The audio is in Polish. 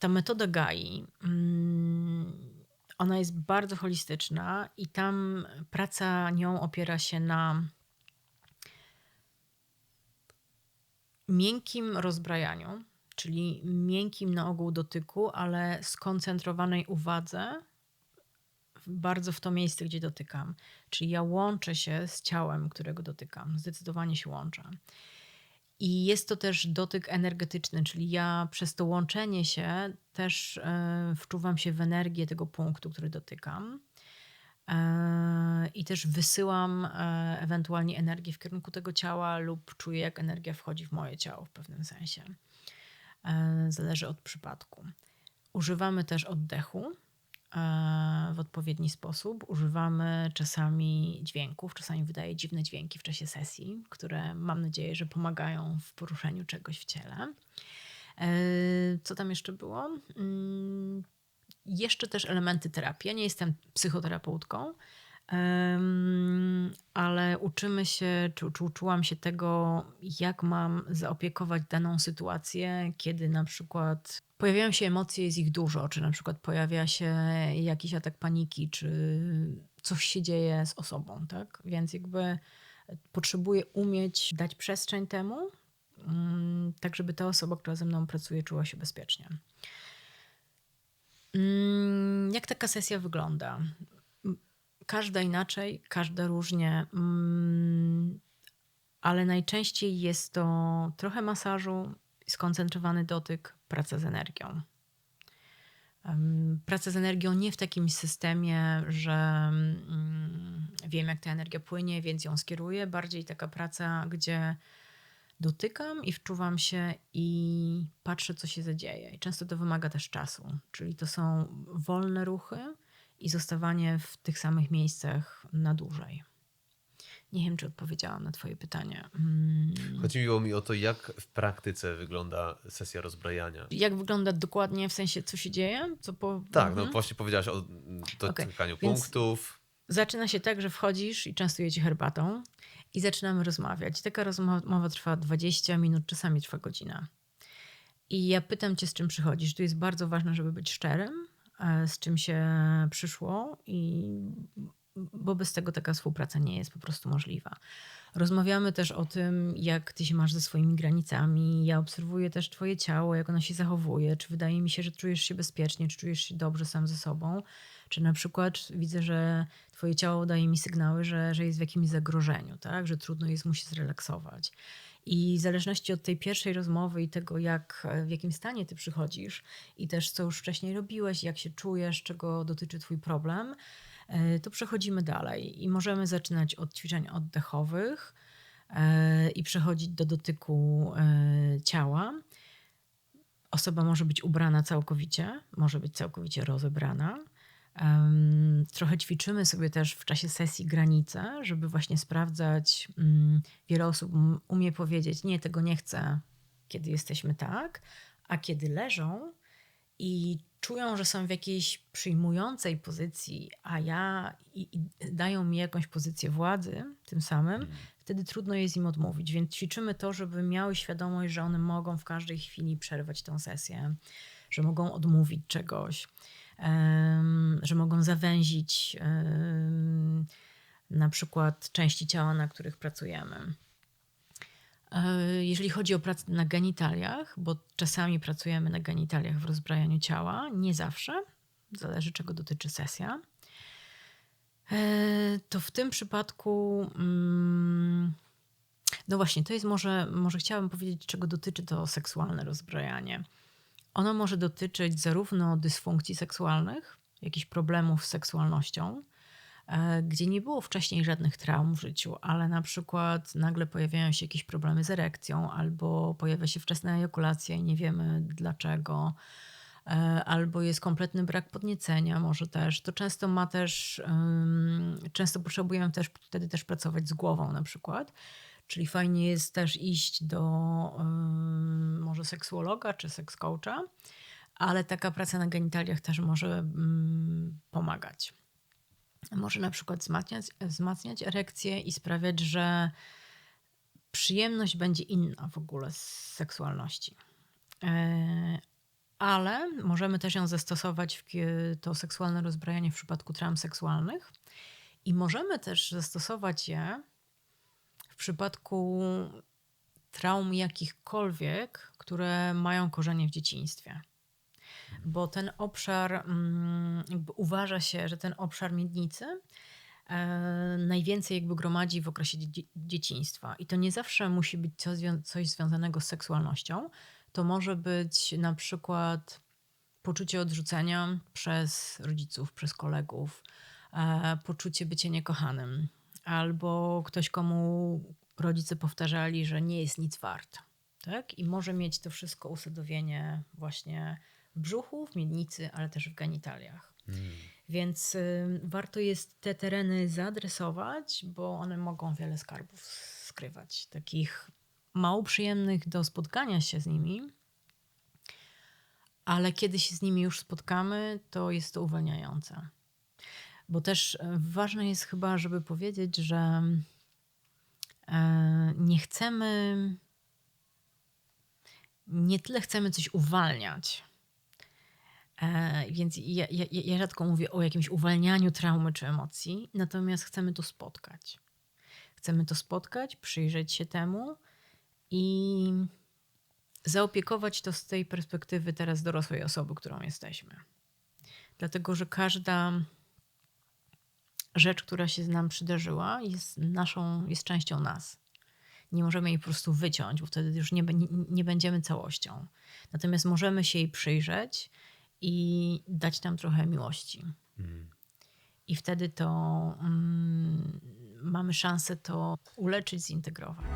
ta metoda GAI, mm, ona jest bardzo holistyczna i tam praca nią opiera się na miękkim rozbrajaniu, czyli miękkim na ogół dotyku, ale skoncentrowanej uwadze bardzo w to miejsce, gdzie dotykam. Czyli ja łączę się z ciałem, którego dotykam. Zdecydowanie się łączę. I jest to też dotyk energetyczny, czyli ja przez to łączenie się też e, wczuwam się w energię tego punktu, który dotykam. E, I też wysyłam e, ewentualnie energię w kierunku tego ciała, lub czuję, jak energia wchodzi w moje ciało w pewnym sensie. Zależy od przypadku. Używamy też oddechu w odpowiedni sposób. Używamy czasami dźwięków, czasami wydaje dziwne dźwięki w czasie sesji, które mam nadzieję, że pomagają w poruszeniu czegoś w ciele. E, co tam jeszcze było? Mm, jeszcze też elementy terapii. Ja nie jestem psychoterapeutką, ale uczymy się, czy, czy uczyłam się tego, jak mam zaopiekować daną sytuację, kiedy na przykład pojawiają się emocje, jest ich dużo, czy na przykład pojawia się jakiś atak paniki, czy coś się dzieje z osobą, tak? Więc jakby potrzebuję umieć dać przestrzeń temu, mm, tak żeby ta osoba, która ze mną pracuje, czuła się bezpiecznie. Mm, jak taka sesja wygląda? Każda inaczej, każda różnie, mm, ale najczęściej jest to trochę masażu, skoncentrowany dotyk, praca z energią. Praca z energią nie w takim systemie, że mm, wiem, jak ta energia płynie, więc ją skieruję. Bardziej taka praca, gdzie dotykam i wczuwam się i patrzę, co się zadzieje. I często to wymaga też czasu, czyli to są wolne ruchy i zostawanie w tych samych miejscach na dłużej. Nie wiem, czy odpowiedziałam na Twoje pytanie. Hmm. Chodziło mi o to, jak w praktyce wygląda sesja rozbrajania. Jak wygląda dokładnie, w sensie, co się dzieje? Co po... Tak, mhm. no właśnie powiedziałaś o dotykaniu okay. punktów. Zaczyna się tak, że wchodzisz i częstuje ci herbatą i zaczynamy rozmawiać. Taka rozmowa trwa 20 minut, czasami trwa godzina. I ja pytam cię, z czym przychodzisz. Tu jest bardzo ważne, żeby być szczerym, e, z czym się przyszło i bo bez tego taka współpraca nie jest po prostu możliwa. Rozmawiamy też o tym, jak ty się masz ze swoimi granicami. Ja obserwuję też twoje ciało, jak ono się zachowuje. Czy wydaje mi się, że czujesz się bezpiecznie, czy czujesz się dobrze sam ze sobą. Czy na przykład widzę, że twoje ciało daje mi sygnały, że, że jest w jakimś zagrożeniu, tak? że trudno jest mu się zrelaksować. I w zależności od tej pierwszej rozmowy i tego, jak, w jakim stanie ty przychodzisz, i też co już wcześniej robiłeś, jak się czujesz, czego dotyczy twój problem, to przechodzimy dalej i możemy zaczynać od ćwiczeń oddechowych e, i przechodzić do dotyku e, ciała. Osoba może być ubrana całkowicie, może być całkowicie rozebrana. Trochę ćwiczymy sobie też w czasie sesji granice, żeby właśnie sprawdzać. Mm, wiele osób umie powiedzieć: Nie, tego nie chcę, kiedy jesteśmy tak, a kiedy leżą i czują, że są w jakiejś przyjmującej pozycji, a ja i, i dają mi jakąś pozycję władzy tym samym, mm. wtedy trudno jest im odmówić. Więc ćwiczymy to, żeby miały świadomość, że one mogą w każdej chwili przerwać tę sesję, że mogą odmówić czegoś, um, że mogą zawęzić um, na przykład części ciała, na których pracujemy. E, jeżeli chodzi o pracę na genitaliach, bo czasami pracujemy na genitaliach w rozbrajaniu ciała, nie zawsze, zależy czego dotyczy sesja, e, to w tym przypadku, mm, no właśnie, to jest może, może chciałabym powiedzieć, czego dotyczy to seksualne rozbrajanie. Ono może dotyczyć zarówno dysfunkcji seksualnych, jakichś problemów z seksualnością, gdzie nie było wcześniej żadnych traum w życiu, ale na przykład nagle pojawiają się jakieś problemy z erekcją, albo pojawia się wczesna ejakulacja i nie wiemy dlaczego, e, albo jest kompletny brak podniecenia, może też. To często ma też, często potrzebujemy też wtedy też pracować z głową na przykład. Czyli fajnie jest też iść do może seksuologa czy seks coacha, ale taka praca na genitaliach też może pomagać może na przykład wzmacniać, wzmacniać erekcję i sprawiać, że przyjemność będzie inna w ogóle z seksualności. E, ale możemy też ją zastosować w to seksualne rozbrajanie w przypadku traum seksualnych i możemy też zastosować je w przypadku traum jakichkolwiek, które mają korzenie w dzieciństwie. Bo ten obszar, mm, jakby uważa się, że ten obszar miednicy e, najwięcej jakby gromadzi w okresie dzie- dzieciństwa. I to nie zawsze musi być coś, zwią- coś związanego z seksualnością. To może być na przykład poczucie odrzucenia przez rodziców, przez kolegów, e, poczucie bycia niekochanym, albo ktoś, komu rodzice powtarzali, że nie jest nic wart. Tak? I może mieć to wszystko usadowienie właśnie brzuchu, w miednicy, ale też w genitaliach. Więc y, warto jest te tereny zaadresować, bo one mogą wiele skarbów skrywać. Takich mało przyjemnych do spotkania się z nimi, ale kiedy się z nimi już spotkamy, to jest to uwalniające. Bo też e, ważne jest chyba, żeby powiedzieć, że e, nie chcemy, nie tyle chcemy coś uwalniać. E, Więc ja, ja, ja rzadko mówię o jakimś uwalnianiu traumy czy emocji, natomiast chcemy to spotkać. Chcemy to spotkać, przyjrzeć się temu i zaopiekować to z tej perspektywy teraz dorosłej osoby, którą jesteśmy. Dlatego, że każda rzecz, która się nam przydarzyła, jest naszą, jest częścią nas. Nie możemy jej po prostu wyciąć, bo wtedy już nie, nie, nie będziemy całością. Natomiast możemy się jej przyjrzeć i dać nam trochę miłości. I wtedy to mm, mamy szansę to uleczyć, zintegrować.